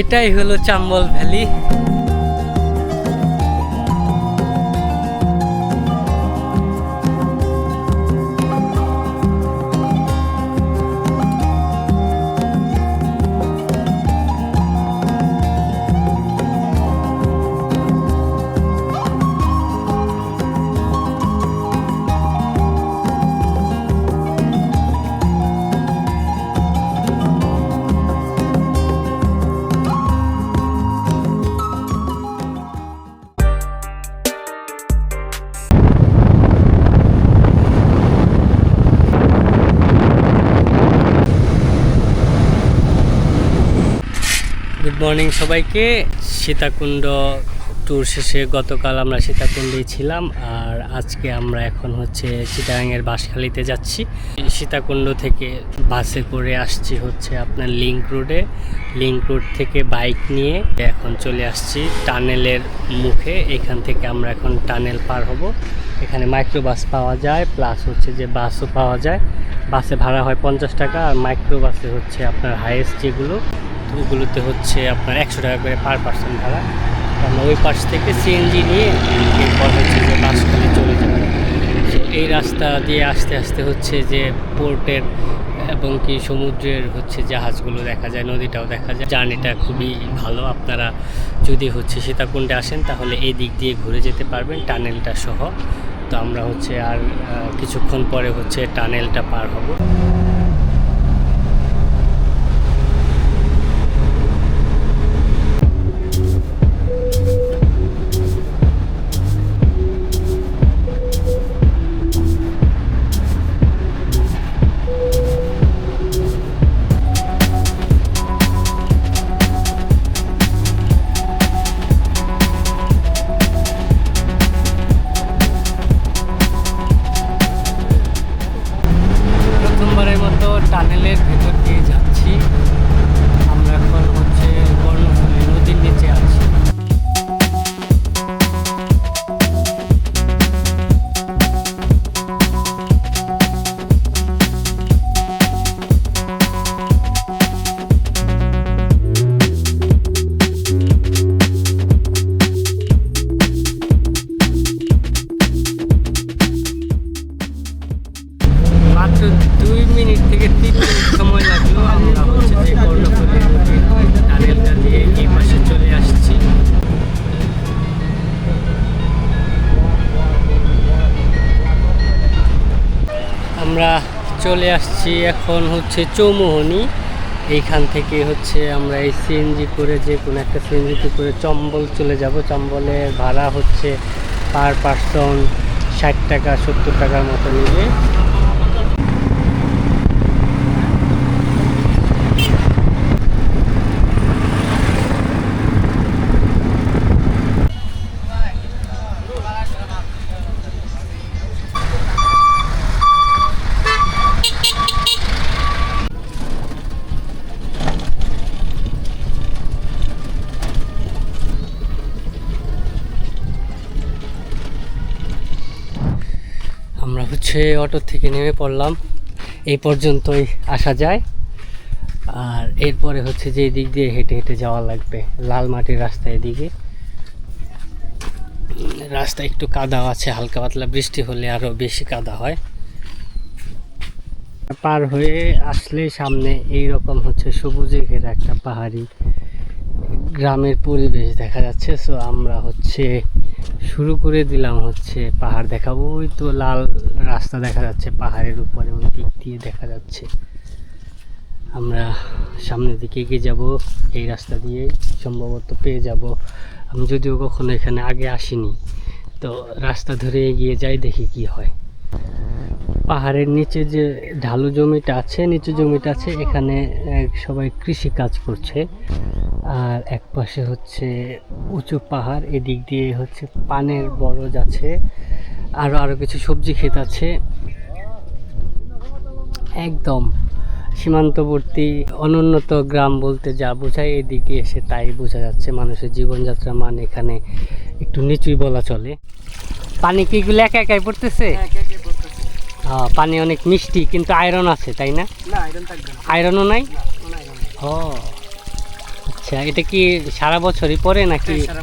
এটাই হলো Chambal valley. Morning সবাইকে। সীতাকুণ্ড ট্যুর শেষে গতকাল আমরা সীতাকুণ্ডেই ছিলাম, আর আজকে আমরা এখন হচ্ছে চিটাগাংয়ের বাঁশখালীতে যাচ্ছি। সীতাকুণ্ড থেকে বাসে করে আসছি হচ্ছে আপনার লিঙ্ক রোডে লিঙ্ক রোড থেকে বাইক নিয়ে এখন চলে আসছি টানেলের মুখে। এখান থেকে আমরা এখন টানেল পার হব। এখানে মাইক্রো বাস পাওয়া যায় প্লাস হচ্ছে যে বাসও পাওয়া যায়। বাসে ভাড়া হয় পঞ্চাশ টাকা, আর মাইক্রো বাসে হচ্ছে আপনার হাইয়েস্ট যেগুলো। ওগুলোতে হচ্ছে আপনার একশো টাকা করে পার পার্সন ভাড়া। আমরা ওই পাশ থেকে সিএনজি নিয়ে এরপর হচ্ছে যে বাসখালি চলে যাব। এই রাস্তা দিয়ে আস্তে আস্তে হচ্ছে যে পোর্টের এবং কি সমুদ্রের হচ্ছে জাহাজগুলো দেখা যায়, নদীটাও দেখা যায়। জার্নিটা খুবই ভালো। আপনারা যদি হচ্ছে সীতাকুণ্ডে আসেন, তাহলে এই দিক দিয়ে ঘুরে যেতে পারবেন টানেলটা সহ। তো আমরা হচ্ছে আর কিছুক্ষণ পরে হচ্ছে টানেলটা পার হব। মতো চলে আসছি এখন হচ্ছে চৌমোহনি। এইখান থেকে হচ্ছে আমরা এই সিএনজি করে যে কোনো একটা সিএনজিতে করে চম্বল চলে যাব। চম্বলের ভাড়া হচ্ছে পার পার্সন ষাট টাকা, সত্তর টাকার মতো নেবে। হচ্ছে অটো থেকে নেমে পড়লাম। এই পর্যন্তই আসা যায়। আর এরপরে হচ্ছে যে দিক দিয়ে হেঁটে হেঁটে যাওয়া লাগবে। লাল মাটির রাস্তা এদিকে। রাস্তা একটু কাদা আছে, হালকা পাতলা বৃষ্টি হলে আরও বেশি কাদা হয়। পার হয়ে আসলে সামনে এই রকম হচ্ছে সবুজে ঘেরা একটা পাহাড়ি গ্রামের পরিবেশ দেখা যাচ্ছে। সো আমরা হচ্ছে শুরু করে দিলাম হচ্ছে পাহাড় দেখাবো। ওই তো লাল রাস্তা দেখা যাচ্ছে পাহাড়ের উপরে, ওই দিক দিয়ে দেখা যাচ্ছে। আমরা সামনের দিকে এগিয়ে যাব, এই রাস্তা দিয়ে সম্ভবত পেয়ে যাব। আমি যদিও কখনো এখানে আগে আসিনি, তো রাস্তা ধরে এগিয়ে যাই, দেখি কি হয়। পাহাড়ের নিচে যে ঢালু জমিটা আছে নিচু জমিটা আছে এখানে সবাই কৃষি কাজ করছে। আর এক পাশে হচ্ছে উঁচু পাহাড় এদিক দিয়ে হচ্ছে পানের বরজ আছে আরও আরও কিছু সবজি ক্ষেত আছে। একদম সীমান্তবর্তী অনুন্নত গ্রাম বলতে যা বোঝায় এদিকে এসে তাই বোঝা যাচ্ছে মানুষের জীবনযাত্রা মান এখানে একটু নিচুই বলা চলে। পানি কি এগুলো একা একাই পড়তেছে? আহ, পানি অনেক মিষ্টি কিন্তু আয়রন আছে তাই না? আয়রনও নাই? ও আচ্ছা এটা কি সারা বছরই পরে নাকি? হ্যাঁ,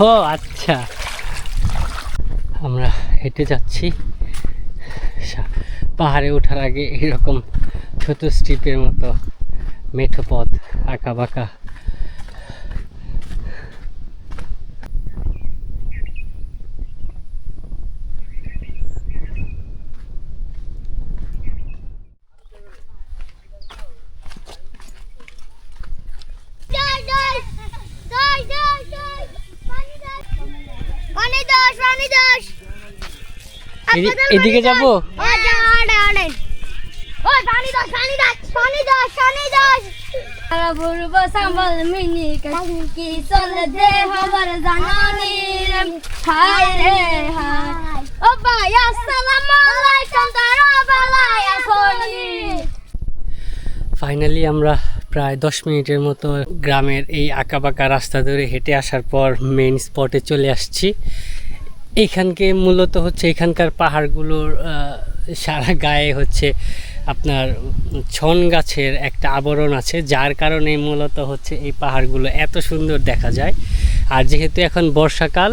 ও আচ্ছা। আমরা হেঁটে যাচ্ছি। পাহাড়ে ওঠার আগে এরকম ছোট স্ট্রিপের মতো মেঠো পথ আঁকা বাঁকা পানি দাস পানি দাস এদি- এদিকে যাব? ওই পানি দাস পানি দাস পানি দাস পানি দাস পূর্ব সম্বল মিনি কি চলে দে হবার জানানি হায় রে হায়। ও ভাই আসসালামু আলাইকুম তারা বালাই আসনি। ফাইনালি আমরা প্রায় দশ মিনিটের মতো গ্রামের এই আঁকাবাঁকা রাস্তা ধরে হেঁটে আসার পর মেন স্পটে চলে আসছি। এইখানকে মূলত হচ্ছে এখানকার পাহাড়গুলোর সারা গায়ে হচ্ছে আপনার ছন গাছের একটা আবরণ আছে, যার কারণে মূলত হচ্ছে এই পাহাড়গুলো এত সুন্দর দেখা যায়। আর যেহেতু এখন বর্ষাকাল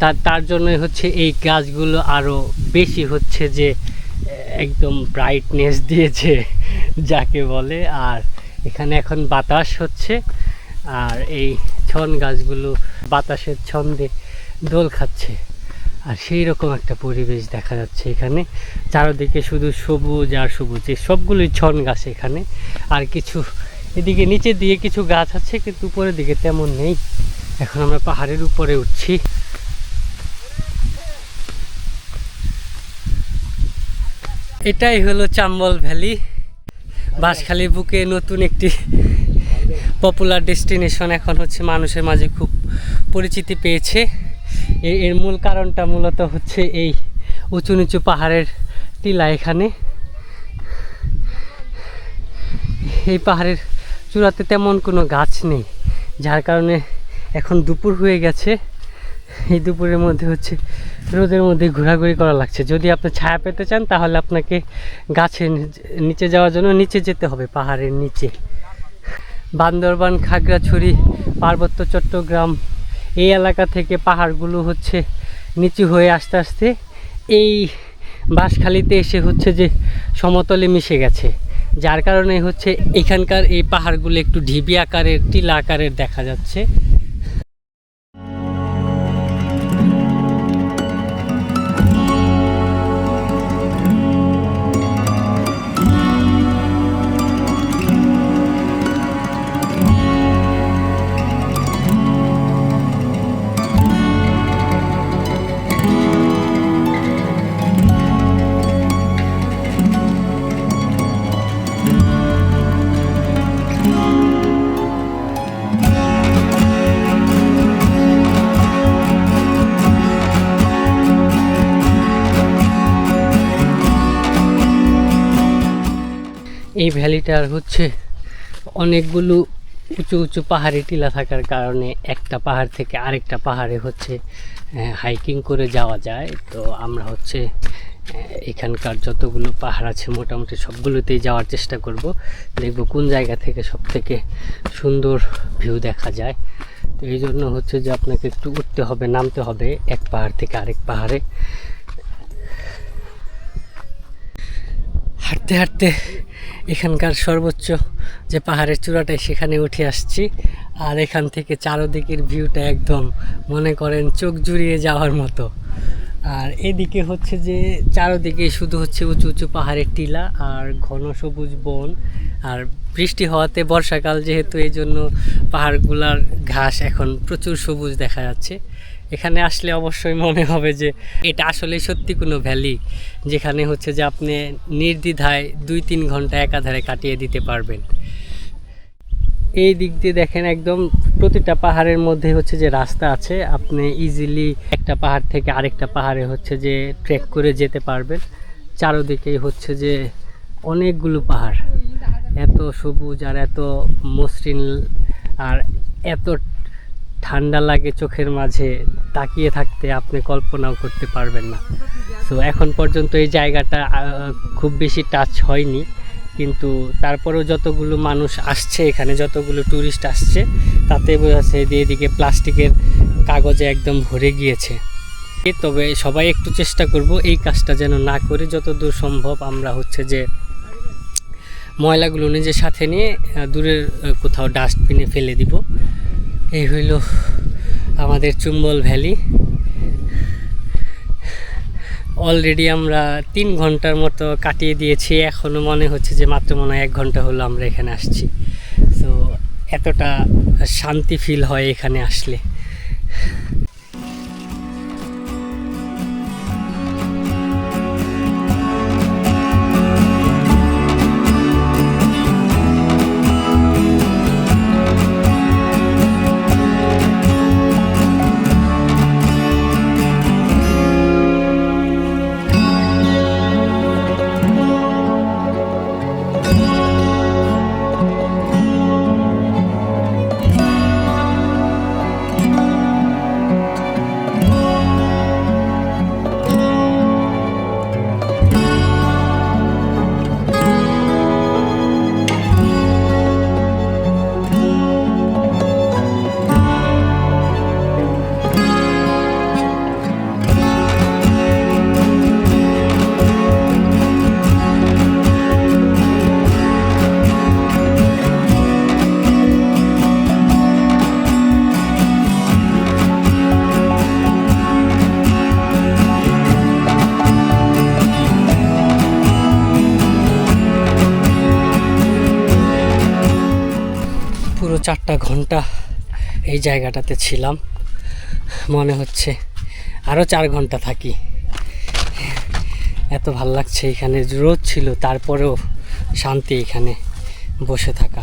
তার তার জন্যই হচ্ছে এই গাছগুলো আরও বেশি হচ্ছে যে, একদম ব্রাইটনেস দিয়েছে, যাকে বলে। আর এখানে এখন বাতাস হচ্ছে, আর এই ছন গাছগুলো বাতাসের ছন্দে দোল খাচ্ছে। আর সেই রকম একটা পরিবেশ দেখা যাচ্ছে এখানে। চারদিকে শুধু সবুজ আর সবুজ সবগুলোই ছন গাছ এখানে। আর কিছু এদিকে নিচে দিকে কিছু গাছ আছে, কিন্তু উপরের দিকে তেমন নেই। এখন আমরা পাহাড়ের উপরে উঠছি। এটাই হলো চাম্বল ভ্যালি। বাঁশখালী বুকে নতুন একটি পপুলার ডেস্টিনেশন এখন হচ্ছে মানুষের মাঝে খুব পরিচিতি পেয়েছে। এর মূল কারণটা মূলত হচ্ছে এই উঁচু নিচু পাহাড়ের টিলা এখানে। এই পাহাড়ের চূড়াতে তেমন কোনো গাছ নেই, যার কারণে এখন দুপুর হয়ে গেছে। এই দুপুরের মধ্যে হচ্ছে রোদের মধ্যে ঘোরাঘুরি করা লাগছে। যদি আপনি ছায়া পেতে চান, তাহলে আপনাকে গাছের নিচে যাওয়ার জন্য নিচে যেতে হবে, পাহাড়ের নিচে। বান্দরবান, খাগড়াছড়ি, পার্বত্য চট্টগ্রাম এই এলাকা থেকে পাহাড়গুলো হচ্ছে নিচু হয়ে আস্তে আস্তে এই বাঁশখালিতে এসে হচ্ছে যে সমতলে মিশে গেছে। যার কারণে হচ্ছে এখানকার এই পাহাড়গুলো একটু ঢিবি আকারের, টিলা আকারের দেখা যাচ্ছে। ভ্যালিটার হচ্ছে অনেকগুলো উঁচু উঁচু পাহাড়ি টিলা থাকার কারণে একটা পাহাড় থেকে আরেকটা পাহাড়ে হচ্ছে হাইকিং করে যাওয়া যায়। তো আমরা হচ্ছে এখানকার যতগুলো পাহাড় আছে মোটামুটি সবগুলোতেই যাওয়ার চেষ্টা করব। দেখব কোন জায়গা থেকে সব থেকে সুন্দর ভিউ দেখা যায়। তো এই জন্য হচ্ছে যে আপনাকে একটু উঠতে হবে, নামতে হবে এক পাহাড় থেকে আরেক পাহাড়ে। হাঁটতে হাঁটতে এখানকার সর্বোচ্চ যে পাহাড়ের চূড়াটায় সেখানে উঠে আসছি আর এখান থেকে চারোদিকের ভিউটা একদম মনে করেন চোখ জুড়িয়ে যাওয়ার মতো। আর এদিকে হচ্ছে যে চারোদিকে শুধু হচ্ছে উঁচু উঁচু পাহাড়ের টিলা আর ঘন সবুজ বন। আর বৃষ্টি হওয়াতে বর্ষাকাল যেহেতু এই জন্য পাহাড়গুলার ঘাস এখন প্রচুর সবুজ দেখা যাচ্ছে। এখানে আসলে অবশ্যই মনে হবে যে এটা আসলে সত্যি কোনো ভ্যালি, যেখানে হচ্ছে যে আপনি নির্দ্বিধায় দুই তিন ঘণ্টা একাধারে কাটিয়ে দিতে পারবেন। এই দিক দিয়ে দেখেন একদম প্রতিটা পাহাড়ের মধ্যে হচ্ছে যে রাস্তা আছে, আপনি ইজিলি একটা পাহাড় থেকে আরেকটা পাহাড়ে হচ্ছে যে ট্রেক করে যেতে পারবেন। চারোদিকেই হচ্ছে যে অনেকগুলো পাহাড়, এত সবুজ আর এত মসৃণ আর এত ঠান্ডা লাগে চোখের মাঝে, তাকিয়ে থাকতে আপনি কল্পনাও করতে পারবেন না। তো এখন পর্যন্ত এই জায়গাটা খুব বেশি টাচ হয়নি। কিন্তু তারপরেও যতগুলো মানুষ আসছে এখানে, যতগুলো ট্যুরিস্ট আসছে, তাতে বোঝা যাচ্ছে যে এদিকে প্লাস্টিকের কাগজে একদম ভরে গিয়েছে। তবে সবাই একটু চেষ্টা করব এই কাজটা যেন না করে যতদূর সম্ভব আমরা হচ্ছে যে ময়লাগুলো নিজের সাথে নিয়ে দূরের কোথাও ডাস্টবিনে ফেলে দিব। এই হইল আমাদের চুম্বল ভ্যালি। অলরেডি আমরা তিন ঘণ্টার মতো কাটিয়ে দিয়েছি এখনও মনে হচ্ছে যে মাত্র মনে হয় এক ঘণ্টা হলো আমরা এখানে আসছি। তো এতটা শান্তি ফিল হয় এখানে আসলে। চারটা ঘণ্টা এই জায়গাটাতে ছিলাম। মনে হচ্ছে আরও চার ঘণ্টা থাকি। এত ভালো লাগছে এখানে, রোদ ছিল, তারপরেও শান্তি এখানে বসে থাকা।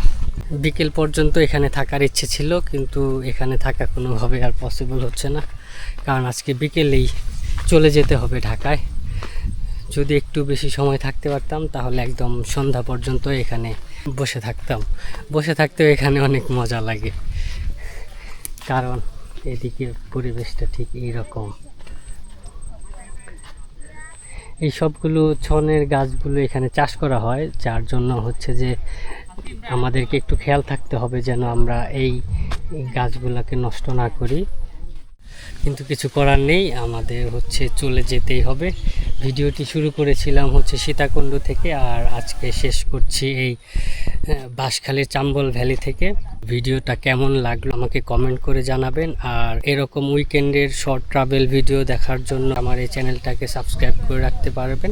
বিকেল পর্যন্ত এখানে থাকার ইচ্ছে ছিল, কিন্তু এখানে থাকা কোনোভাবে আর পসিবল হচ্ছে না। কারণ আজকে বিকেলেই চলে যেতে হবে ঢাকায়। যদি একটু বেশি সময় থাকতে পারতাম, তাহলে একদম সন্ধ্যা পর্যন্ত এখানে বসে থাকতাম। বসে থাকতেও এখানে অনেক মজা লাগে। কারণ এদিকে পরিবেশটা ঠিক এই রকম এই সবগুলো ছনের গাছগুলো এখানে চাষ করা হয়, যার জন্য হচ্ছে যে আমাদেরকে একটু খেয়াল থাকতে হবে যেন আমরা এই গাছগুলোকে নষ্ট না করি। কিন্তু কিছু করার নেই। আমাদের হচ্ছে চলে যেতেই হবে। ভিডিওটি শুরু করেছিলাম হচ্ছে সীতাকুণ্ড থেকে আর আজকে শেষ করছি এই বাঁশখালীর চাম্বল ভ্যালি থেকে। ভিডিওটা কেমন লাগল আমাকে কমেন্ট করে জানাবেন। আর এরকম উইকেন্ডের শর্ট ট্রাভেল ভিডিও দেখার জন্য আমার এই চ্যানেলটাকে সাবস্ক্রাইব করে রাখতে পারবেন।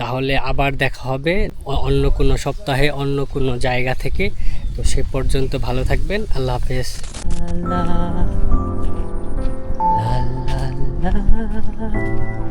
তাহলে আবার দেখা হবে অন্য কোনো সপ্তাহে, অন্য কোনো জায়গা থেকে। তো সে পর্যন্ত ভালো থাকবেন। আল্লাহ হাফেজ। 啦啦啦